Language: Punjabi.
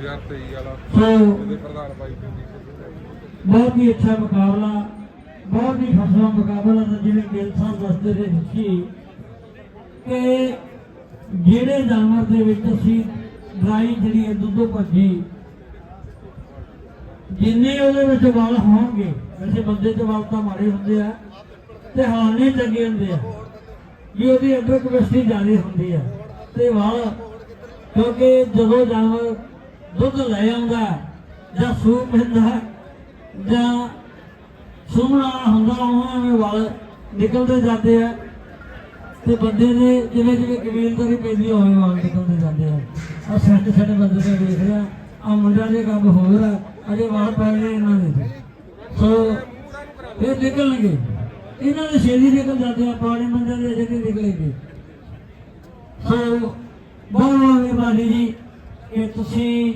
2023 ਵਾਲਾ। ਸੋ ਉਹਦੇ ਪ੍ਰਧਾਨ ਬਾਈ ਜੀ ਬਹੁਤ ਹੀ ਅੱਛਾ ਮੁਕਾਬਲਾ ਬਹੁਤ ਹੀ ਫਸਲਾ ਮੁਕਾਬਲਾ ਤਾਂ ਜਿਵੇਂ ਗਿੱਲ ਸਾਹਿਬ ਦੱਸਦੇ ਰਹੇ ਸੀ ਕਿ ਜਿਹੜੇ ਜਾਨਵਰ ਦੇ ਵਿੱਚ ਅਸੀਂ ਡਰਾਈ ਜਿਹੜੀ ਹੈ ਦੁੱਧੋ ਭੱਜੀ ਜਿੰਨੇ ਉਹਦੇ ਵਿੱਚ ਵਾਲ ਹੋਣਗੇ ਵੈਸੇ ਬੰਦੇ ਦੇ ਵਾਲ ਤਾਂ ਮਾੜੇ ਹੁੰਦੇ ਆ ਤੇ ਹਾਲਨੇ ਚੰਗੇ ਹੁੰਦੇ ਆ ਵੀ ਉਹਦੀ ਅੰਦਰ ਕਪੈਸਿਟੀ ਜ਼ਿਆਦਾ ਹੁੰਦੀ ਆ ਤੇ ਵਾਲ ਕਿਉਂਕਿ ਜਦੋਂ ਜਾਨਵਰ ਦੁੱਧ ਲੈ ਆਉਂਦਾ ਜਾਂ ਸੂਪ ਹੁੰਦਾ ਜਾਂ ਸੁਣਨ ਵਾਲਾ ਹੁੰਦਾ ਉਹਨਾਂ ਦੇ ਵਾਲ ਨਿਕਲਦੇ ਜਾਂਦੇ ਆ। ਤੇ ਬੰਦੇ ਦੇ ਜਿਵੇਂ ਜਿਵੇਂ ਕਬੀਲਦਾਰੀ ਪੈਂਦੀ ਹੋਵੇ ਵਾਲ ਨਿਕਲਦੇ ਜਾਂਦੇ ਆ। ਆ ਸਾਡੇ ਸਾਡੇ ਬੰਦੇ ਦੇ ਦੇਖ ਰਿਹਾ ਆ ਮੁੰਡਾ ਦੇ ਕੰਮ ਹੋ ਰਿਹਾ ਅਜੇ ਵਾਲ ਪੈ ਗਏ ਇਹਨਾਂ ਦੇ। ਸੋ ਇਹ ਨਿਕਲਣਗੇ। ਇਹਨਾਂ ਦੇ ਛੇਤੀ ਨਿਕਲ ਜਾਂਦੇ ਆ, ਪੁਰਾਣੇ ਬੰਦੇ ਦੇ ਅਜੇ ਨਹੀਂ ਨਿਕਲੇਗੇ। ਸੋ ਬਹੁਤ ਬਹੁਤ ਮਿਹਰਬਾਨੀ ਜੀ। ਕਿ ਤੁਸੀਂ